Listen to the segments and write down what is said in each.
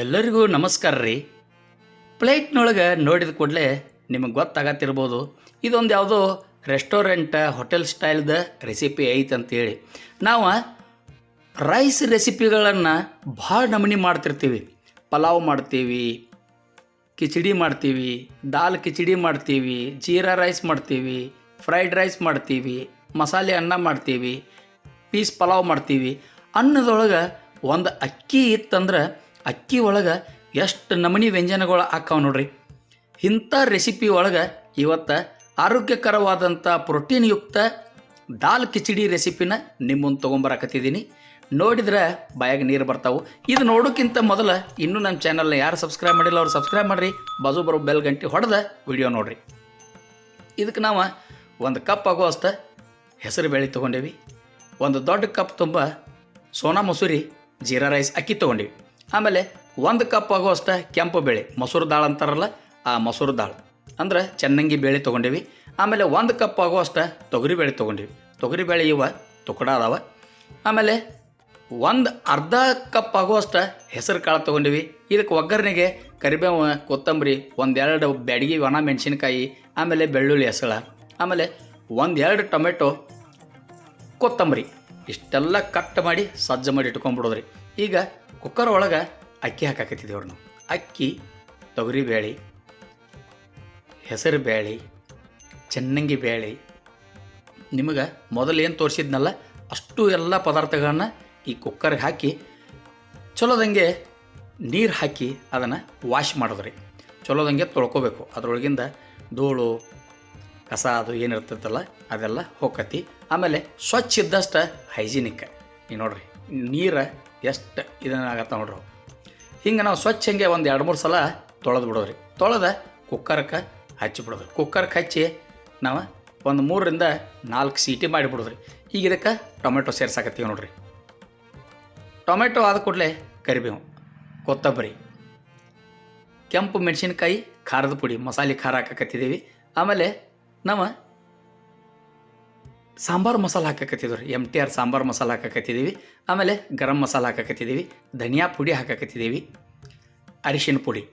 ಎಲ್ಲರಿಗೂ ನಮಸ್ಕಾರ ರೀ. ಪ್ಲೇಟ್ನೊಳಗೆ ನೋಡಿದ ಕೂಡಲೇ ನಿಮಗೆ ಗೊತ್ತಾಗತ್ತಿರ್ಬೋದು, ಇದೊಂದು ಯಾವುದೋ ರೆಸ್ಟೋರೆಂಟ್ ಹೋಟೆಲ್ ಸ್ಟೈಲ್ದ ರೆಸಿಪಿ ಐತೆ ಅಂತೇಳಿ ನಾವು ರೈಸ್ ರೆಸಿಪಿಗಳನ್ನು ಭಾಳ ನಮೂನಿ ಮಾಡ್ತಿರ್ತೀವಿ. ಪಲಾವ್ ಮಾಡ್ತೀವಿ, ಕಿಚಡಿ ಮಾಡ್ತೀವಿ, ದಾಲ್ ಕಿಚಡಿ ಮಾಡ್ತೀವಿ, ಜೀರಾ ರೈಸ್ ಮಾಡ್ತೀವಿ, ಫ್ರೈಡ್ ರೈಸ್ ಮಾಡ್ತೀವಿ, ಮಸಾಲೆ ಅನ್ನ ಮಾಡ್ತೀವಿ, ಪೀಸ್ ಪಲಾವ್ ಮಾಡ್ತೀವಿ. ಅನ್ನದೊಳಗೆ ಒಂದು ಅಕ್ಕಿ ಇತ್ತಂದ್ರೆ ಅಕ್ಕಿ ಒಳಗೆ ಎಷ್ಟು ನಮನಿ ವ್ಯಂಜನಗಳು ಹಾಕಾವ ನೋಡ್ರಿ. ಇಂಥ ರೆಸಿಪಿ ಒಳಗೆ ಇವತ್ತು ಆರೋಗ್ಯಕರವಾದಂಥ ಪ್ರೋಟೀನ್ ಯುಕ್ತ ದಾಲ್ ಕಿಚಡಿ ರೆಸಿಪಿನ ನಿಮ್ಮನ್ನು ತೊಗೊಂಬರಕತ್ತಿದ್ದೀನಿ ನೋಡಿದ್ರೆ ಬಾಯಾಗ ನೀರು ಬರ್ತಾವೆ. ಇದು ನೋಡೋಕ್ಕಿಂತ ಮೊದಲು ಇನ್ನೂ ನಮ್ಮ ಚಾನಲ್ನ ಯಾರು ಸಬ್ಸ್ಕ್ರೈಬ್ ಮಾಡಿಲ್ಲ ಅವ್ರು ಸಬ್ಸ್ಕ್ರೈಬ್ ಮಾಡಿರಿ. ಬಾಜು ಬರೋ ಬೆಲ್ ಗಂಟೆ ಹೊಡೆದ ವಿಡಿಯೋ ನೋಡ್ರಿ. ಇದಕ್ಕೆ ನಾವು ಒಂದು ಕಪ್ ಆಗುವಷ್ಟ ಹೆಸರು ಬೇಳೆ ತೊಗೊಂಡೇವಿ. ಒಂದು ದೊಡ್ಡ ಕಪ್ ತುಂಬ ಸೋನಾ ಮಸೂರಿ, ಜೀರಾ ರೈಸ್ ಅಕ್ಕಿ ತೊಗೊಂಡಿವಿ. ಆಮೇಲೆ ಒಂದು ಕಪ್ ಆಗುವಷ್ಟ ಕೆಂಪು ಬೇಳೆ, ಮೊಸರು ದಾಳ ಅಂತಾರಲ್ಲ ಆ ಮೊಸರು ದಾಳ. ಅಂದ್ರೆ ಚೆನ್ನಂಗಿ ಬೇಳೆ ತೊಗೊಂಡೇವಿ. ಆಮೇಲೆ ಒಂದು ಕಪ್ ಆಗುವಷ್ಟ ತೊಗರಿ ಬೇಳೆ ತೊಗೊಂಡಿವಿ. ತೊಗರಿ ಬೇಳೆ ಇವ ತುಕಡ ಅದಾವ. ಆಮೇಲೆ ಒಂದು ಅರ್ಧ ಕಪ್ ಆಗುವಷ್ಟ ಹೆಸರು ಕಾಳು ತೊಗೊಂಡಿವಿ. ಇದಕ್ಕೆ ಒಗ್ಗರಣೆಗೆ ಕರಿಬೇವು, ಕೊತ್ತಂಬರಿ, ಒಂದೆರಡು ಬ್ಯಾಡಗಿ ಒಣ ಮೆಣಸಿನ್ಕಾಯಿ, ಆಮೇಲೆ ಬೆಳ್ಳುಳ್ಳಿ ಹೆಸಳ. ಆಮೇಲೆ ಒಂದೆರಡು ಟೊಮೆಟೊ, ಕೊತ್ತಂಬರಿ. ಇಷ್ಟೆಲ್ಲ ಕಟ್ ಮಾಡಿ ಸಜ್ಜು ಮಾಡಿ ಇಟ್ಕೊಂಡ್ಬಿಡೋದ್ರಿ. ಈಗ ಕುಕ್ಕರ್ ಒಳಗೆ ಅಕ್ಕಿ ಹಾಕಾಕತ್ತಿದ್ದೇವ್ರು ನಾವು. ಅಕ್ಕಿ, ತೊಗರಿ ಬೇಳೆ, ಹೆಸರು ಬೇಳೆ, ಚೆನ್ನಂಗಿ ಬೇಳೆ. ನಿಮಗೆ ಮೊದಲು ಏನು ತೋರಿಸಿದ್ನಲ್ಲ, ಅಷ್ಟು ಎಲ್ಲ ಪದಾರ್ಥಗಳನ್ನ ಈ ಕುಕ್ಕರ್ಗೆ ಹಾಕಿ ಚಲೋದಂಗೆ ನೀರು ಹಾಕಿ ಅದನ್ನು ವಾಶ್ ಮಾಡಿದ್ರಿ. ಚಲೋದಂಗೆ ತೊಳ್ಕೊಬೇಕು. ಅದರೊಳಗಿಂದ ಧೂಳು, ಕಸ ಅದು ಏನಿರ್ತೈತಲ್ಲ ಅದೆಲ್ಲ ಹೋಗತಿ ಆಮೇಲೆ ಸ್ವಚ್ಛ ಇದ್ದಷ್ಟು ಹೈಜಿನಿಕ್ ನೀವು ನೋಡ್ರಿ, ನೀರು ಎಷ್ಟು ಇದನ್ನಾಗತ್ತೆ ನೋಡ್ರಿ. ಹಿಂಗೆ ನಾವು ಸ್ವಚ್ಛ ಹಿಂಗೆ ಒಂದು ಎರಡು ಮೂರು ಸಲ ತೊಳೆದು ಬಿಡೋದ್ರಿ. ತೊಳೆದ ಕುಕ್ಕರ್ಗೆ ಹಚ್ಚಿ ಬಿಡೋದ್ರಿ. ಹಚ್ಚಿ ನಾವು ಒಂದು ಮೂರರಿಂದ ನಾಲ್ಕು ಸೀಟಿ ಮಾಡಿಬಿಡೋದ್ರಿ ಈಗ ಇದಕ್ಕೆ ಟೊಮೆಟೊ ಸೇರ್ಸಾಕತ್ತೀವಿ ನೋಡ್ರಿ. ಟೊಮೆಟೊ ಆದ ಕೂಡಲೇ ಕರಿಬೇವು, ಕೊತ್ತಂಬರಿ, ಕೆಂಪು ಮೆಣಸಿನ್ಕಾಯಿ, ಖಾರದ ಪುಡಿ, ಮಸಾಲೆ ಖಾರ ಹಾಕಕತ್ತಿದ್ದೀವಿ. ಆಮೇಲೆ ನಾವು ಸಾಂಬಾರು ಮಸಾಲ ಹಾಕಕತ್ತಿದ್ರು ಎಂ ಟಿ ಆರ್ ಸಾಂಬಾರು ಮಸಾಲ ಹಾಕಕತ್ತಿದ್ದೀವಿ. ಆಮೇಲೆ ಗರಂ ಮಸಾಲ ಹಾಕಕತ್ತಿದ್ದೀವಿ. ಧನಿಯಾ ಪುಡಿ ಹಾಕಕತ್ತಿದ್ದೀವಿ. ಅರಿಶಿನ ಪುಡಿ.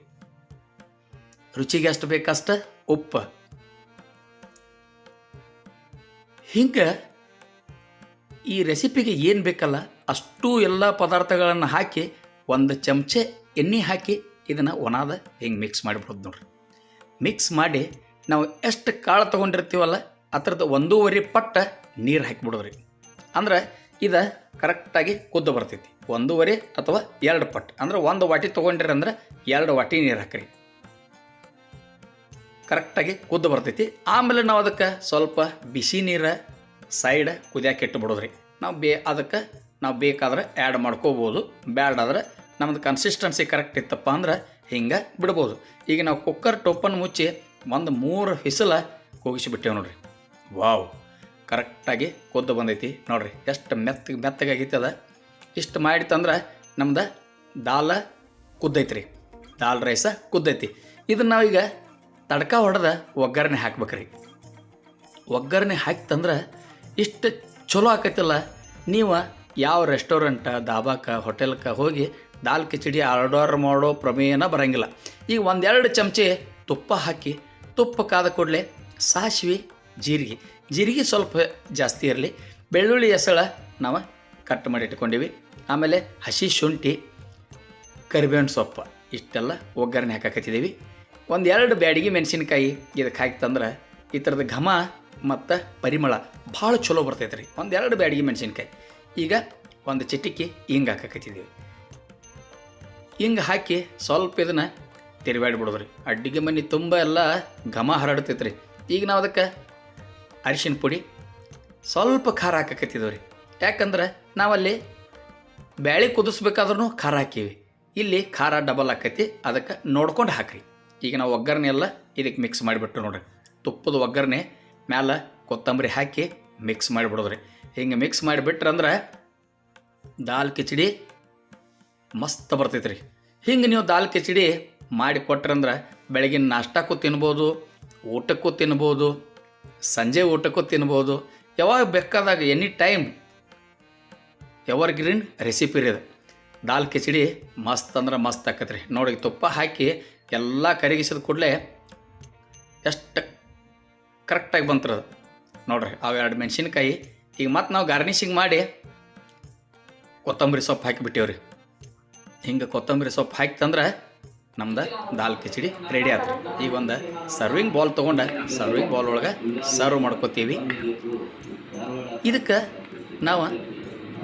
ರುಚಿಗೆ ಎಷ್ಟು ಬೇಕಷ್ಟ ಉಪ್ಪು. ಹಿಂಗೆ ಈ ರೆಸಿಪಿಗೆ ಏನು ಬೇಕಲ್ಲ, ಅಷ್ಟು ಎಲ್ಲ ಪದಾರ್ಥಗಳನ್ನು ಹಾಕಿ, ಒಂದು ಚಮಚೆ ಎಣ್ಣೆ ಹಾಕಿ ಇದನ್ನು ಒಣದ ಹಿಂಗೆ ಮಿಕ್ಸ್ ಮಾಡಿಬಿಡೋದು ನೋಡ್ರಿ. ಮಿಕ್ಸ್ ಮಾಡಿ ನಾವು ಎಷ್ಟು ಕಾಳು ತೊಗೊಂಡಿರ್ತೀವಲ್ಲ ಅದ್ರದ್ದು ಒಂದೂವರೆ ಪಟ್ಟ ನೀರು ಹಾಕಿಬಿಡೋದ್ರಿ. ಅಂದ್ರೆ ಇದು ಕರೆಕ್ಟಾಗಿ ಕುದ್ದು ಬರ್ತೈತಿ. ಒಂದೂವರೆ ಅಥವಾ ಎರಡು ಪಟ್ಟು. ಅಂದ್ರೆ ಒಂದು ವಾಟಿ ತೊಗೊಂಡಿರಿ ಅಂದ್ರೆ ಎರಡು ವಾಟಿ ನೀರು ಹಾಕ್ರಿ. ಕರೆಕ್ಟಾಗಿ ಕುದ್ದು ಬರ್ತೈತಿ. ಆಮೇಲೆ ನಾವು ಅದಕ್ಕೆ ಸ್ವಲ್ಪ ಬಿಸಿ ನೀರು, ಸೈಡ್ ಕುದಿಯಾಕೆ ಇಟ್ಟು ಬಿಡೋದ್ರಿ ನಾವು ಬೇ, ಅದಕ್ಕೆ ನಾವು ಬೇಕಾದ್ರೆ ಆ್ಯಡ್ ಮಾಡ್ಕೋಬೋದು. ಬ್ಯಾಡಾದ್ರೆ ನಮ್ದು ಕನ್ಸಿಸ್ಟೆನ್ಸಿ ಕರೆಕ್ಟ್ ಇತ್ತಪ್ಪ ಅಂದ್ರೆ ಹಿಂಗೆ ಬಿಡ್ಬೋದು. ಈಗ ನಾವು ಕುಕ್ಕರ್ ಟೋಪನ್ ಮುಚ್ಚಿ ಒಂದು ಮೂರು ಹಿಸಲ ಕೂಗಿಸಿಬಿಟ್ಟೇವೆ ನೋಡ್ರಿ. ವಾವ್. ಕರೆಕ್ಟಾಗಿ ಕೊದ್ದು ಬಂದೈತಿ. ನೋಡ್ರಿ, ಎಷ್ಟು ಮೆತ್ತಗೆ ಮೆತ್ತಗಾಗೈತಿ ಅದ. ಇಷ್ಟು ಮಾಡಿತ್ತಂದ್ರೆ ನಮ್ದು ದಾಲ ಕುದ್ದೈತಿ ರೀ ದಾಲ್ ರೈಸ ಕುದ್ದೈತಿ. ಇದನ್ನು ನಾವೀಗ ತಡ್ಕ ಹೊಡೆದ ಒಗ್ಗರಣೆ ಹಾಕ್ಬೇಕ್ರಿ. ಒಗ್ಗರಣೆ ಹಾಕಿತಂದ್ರೆ ಇಷ್ಟು ಚಲೋ ಆಕೈತಿಲ್ಲ. ನೀವು ಯಾವ ರೆಸ್ಟೋರೆಂಟ ದಾಬಾಕ ಹೋಟೆಲ್ಕ ಹೋಗಿ ದಾಲ್ ಕಿಚಡಿ ಆರ್ಡರ್ ಮಾಡೋ ಪ್ರಮೇಯನ ಬರಂಗಿಲ್ಲ. ಈಗ ಒಂದೆರಡು ಚಮಚೆ ತುಪ್ಪ ಹಾಕಿ ತುಪ್ಪ ಕಾದ ಕೂಡಲೇ ಸಾಸಿವೆ ಜೀರಿಗೆ. ಜೀರಿಗೆ ಸ್ವಲ್ಪ ಜಾಸ್ತಿ ಇರಲಿ. ಬೆಳ್ಳುಳ್ಳಿ ಹೆಸಳ ನಾವು ಕಟ್ ಮಾಡಿ ಇಟ್ಕೊಂಡೀವಿ. ಆಮೇಲೆ ಹಸಿ ಶುಂಠಿ, ಕರಿಬೇವಿನ ಸೊಪ್ಪು ಇಷ್ಟೆಲ್ಲ ಒಗ್ಗರಣೆ ಹಾಕಾಕತ್ತಿದ್ದೀವಿ ಒಂದು ಎರಡು ಬ್ಯಾಡಿಗೆ ಮೆಣಸಿನ್ಕಾಯಿ ಇದಕ್ಕೆ ಹಾಕ್ತಂದ್ರೆ ಈ ಥರದ ಘಮ ಮತ್ತು ಪರಿಮಳ ಭಾಳ ಚಲೋ ಬರ್ತೈತೆ ರೀ ಒಂದು ಎರಡು ಬ್ಯಾಡಿಗೆ ಮೆಣಸಿನ್ಕಾಯಿ. ಈಗ ಒಂದು ಚಿಟಿಕಿ ಹಿಂಗೆ ಹಾಕಾಕತ್ತಿದ್ದೀವಿ ಹಿಂಗೆ ಹಾಕಿ ಸ್ವಲ್ಪ ಇದನ್ನು ತಿರುವಾಡಿ ಬಿಡೋದ್ರಿ ಅಡ್ಡಿಗೆ ಮನೆ ತುಂಬ ಎಲ್ಲ ಘಮ ಹರಡ್ತೈತೆ ರೀ ಈಗ ನಾವು ಅದಕ್ಕೆ ಅರಿಶಿನ ಪುಡಿ ಸ್ವಲ್ಪ ಖಾರ ಹಾಕಕತ್ತಿದ್ದೇವೆ ರೀ ಯಾಕಂದ್ರೆ ನಾವಲ್ಲಿ ಬ್ಯಾಳಿ ಕುದಿಸ್ಬೇಕಾದ್ರೂ ಖಾರ ಹಾಕೀವಿ. ಇಲ್ಲಿ ಖಾರ ಡಬಲ್ ಆಕೈತಿ, ಅದಕ್ಕೆ ನೋಡ್ಕೊಂಡು ಹಾಕ್ರಿ. ಈಗ ನಾವು ಒಗ್ಗರಣೆ ಎಲ್ಲ ಇದಕ್ಕೆ ಮಿಕ್ಸ್ ಮಾಡಿಬಿಟ್ಟು ನೋಡ್ರಿ. ತುಪ್ಪದ ಒಗ್ಗರಣೆ ಮ್ಯಾಲೆ ಕೊತ್ತಂಬರಿ ಹಾಕಿ ಮಿಕ್ಸ್ ಮಾಡಿಬಿಡೋದ್ರಿ. ಹಿಂಗೆ ಮಿಕ್ಸ್ ಮಾಡಿಬಿಟ್ರಂದ್ರೆ ದಾಲ್ ಕಿಚಡಿ ಮಸ್ತ್ ಬರ್ತೈತೆ ರೀ ಹಿಂಗೆ ನೀವು ದಾಲ್ ಕಿಚಡಿ ಮಾಡಿ ಕೊಟ್ರಂದ್ರೆ ಬೆಳಗಿನ ನಾಷ್ಟಕ್ಕೂ ತಿನ್ಬೋದು, ಊಟಕ್ಕೂ ತಿನ್ಬೋದು ಸಂಜೆ ಊಟಕ್ಕೂ ತಿನ್ಬೋದು. ಯಾವಾಗ ಬೇಕಾದಾಗ any time ever green recipe ರೀ ಅದು. ದಾಲ್ ಕಿಚಡಿ ಮಸ್ತ್ ಅಂದ್ರೆ ಮಸ್ತ್ ಆಕತ್ರಿ. ನೋಡಿ ತುಪ್ಪ ಹಾಕಿ ಎಲ್ಲ ಕರಗಿಸಿದ ಕೂಡಲೇ ಎಷ್ಟು ಕರೆಕ್ಟಾಗಿ ಬಂತು ನೋಡ್ರಿ, ಅವು ಎರಡು ಮೆಣಸಿನ್ಕಾಯಿ. ಈಗ ಮತ್ತೆ ನಾವು ಗಾರ್ನಿಷಿಂಗ್ ಮಾಡಿ ಕೊತ್ತಂಬರಿ ಸೊಪ್ಪು ಹಾಕಿಬಿಟ್ಟೇವ್ರಿ ಹಿಂಗೆ ಕೊತ್ತಂಬರಿ ಸೊಪ್ಪು ಹಾಕ್ತಂದ್ರೆ ನಮ್ದು ದಾಲ್ ಕಿಚಡಿ ರೆಡಿ ಆಯ್ತು ಈಗ ಒಂದು ಸರ್ವಿಂಗ್ ಬಾಲ್ ತೊಗೊಂಡು ಸರ್ವಿಂಗ್ ಬಾಲ್ ಒಳಗೆ ಸರ್ವ್ ಮಾಡ್ಕೋತೀವಿ. ಇದಕ್ಕೆ ನಾವು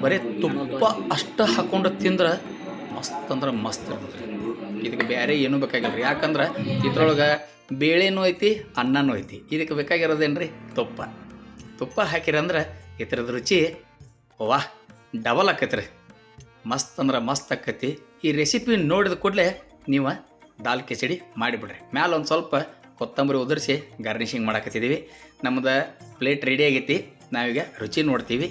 ಬರೀ ತುಪ್ಪ ಅಷ್ಟು ಹಾಕೊಂಡು ತಿಂದ್ರೆ ಮಸ್ತ್ ಅಂದ್ರೆ ಮಸ್ತ್ ಇರ್ತದೆ ಇದಕ್ಕೆ ಬೇರೆ ಏನೂ ಬೇಕಾಗಿಲ್ಲ ರೀ. ಯಾಕಂದ್ರೆ ಇದ್ರೊಳಗೆ ಬೇಳೆನೂ ಐತಿ, ಅನ್ನನೂ ಐತಿ. ಇದಕ್ಕೆ ಬೇಕಾಗಿರೋದೇನು ರೀ ತುಪ್ಪ. ತುಪ್ಪ ಹಾಕಿರಂದ್ರೆ ಥರದ ರುಚಿ ವಾಹ್ ಡಬಲ್ ಆಕೈತೆ ರೀ ಮಸ್ತ್ ಅಂದ್ರೆ ಮಸ್ತ್ ಆಕೈತಿ. ಈ ರೆಸಿಪಿ ನೋಡಿದ ಕೂಡಲೇ ನೀವು ದಾಲ್ ಕಿಚಡಿ ಮಾಡಿಬಿಡ್ರಿ. ಮ್ಯಾಲೆ ಒಂದು ಸ್ವಲ್ಪ ಕೊತ್ತಂಬರಿ ಉದುರಿಸಿ ಗಾರ್ನಿಷಿಂಗ್ ಮಾಡಕತ್ತಿದ್ದೀವಿ ನಮ್ಮದು ಪ್ಲೇಟ್ ರೆಡಿ ಆಗೈತಿ. ನಾವೀಗ ರುಚಿ ನೋಡ್ತೀವಿ.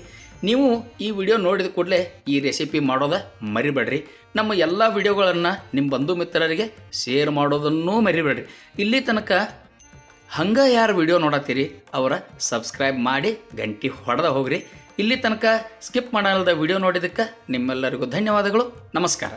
ನೀವು ಈ ವಿಡಿಯೋ ನೋಡಿದ ಕೂಡಲೇ ಈ ರೆಸಿಪಿ ಮಾಡೋದು ಮರಿಬೇಡ್ರಿ. ನಮ್ಮ ಎಲ್ಲ ವಿಡಿಯೋಗಳನ್ನು ನಿಮ್ಮ ಬಂಧು ಮಿತ್ರರಿಗೆ ಶೇರ್ ಮಾಡೋದನ್ನೂ ಮರಿಬೇಡ್ರಿ. ಇಲ್ಲಿ ತನಕ ಹಂಗೆ ಯಾರು ವಿಡಿಯೋ ನೋಡತ್ತೀರಿ, ಅವರ ಸಬ್ಸ್ಕ್ರೈಬ್ ಮಾಡಿ ಗಂಟಿ ಹೊಡೆದ ಹೋಗ್ರಿ. ಇಲ್ಲಿ ತನಕ ಸ್ಕಿಪ್ ಮಾಡಲ್ದ ವಿಡಿಯೋ ನೋಡಿದ್ದಕ್ಕೆ ನಿಮ್ಮೆಲ್ಲರಿಗೂ ಧನ್ಯವಾದಗಳು. ನಮಸ್ಕಾರ.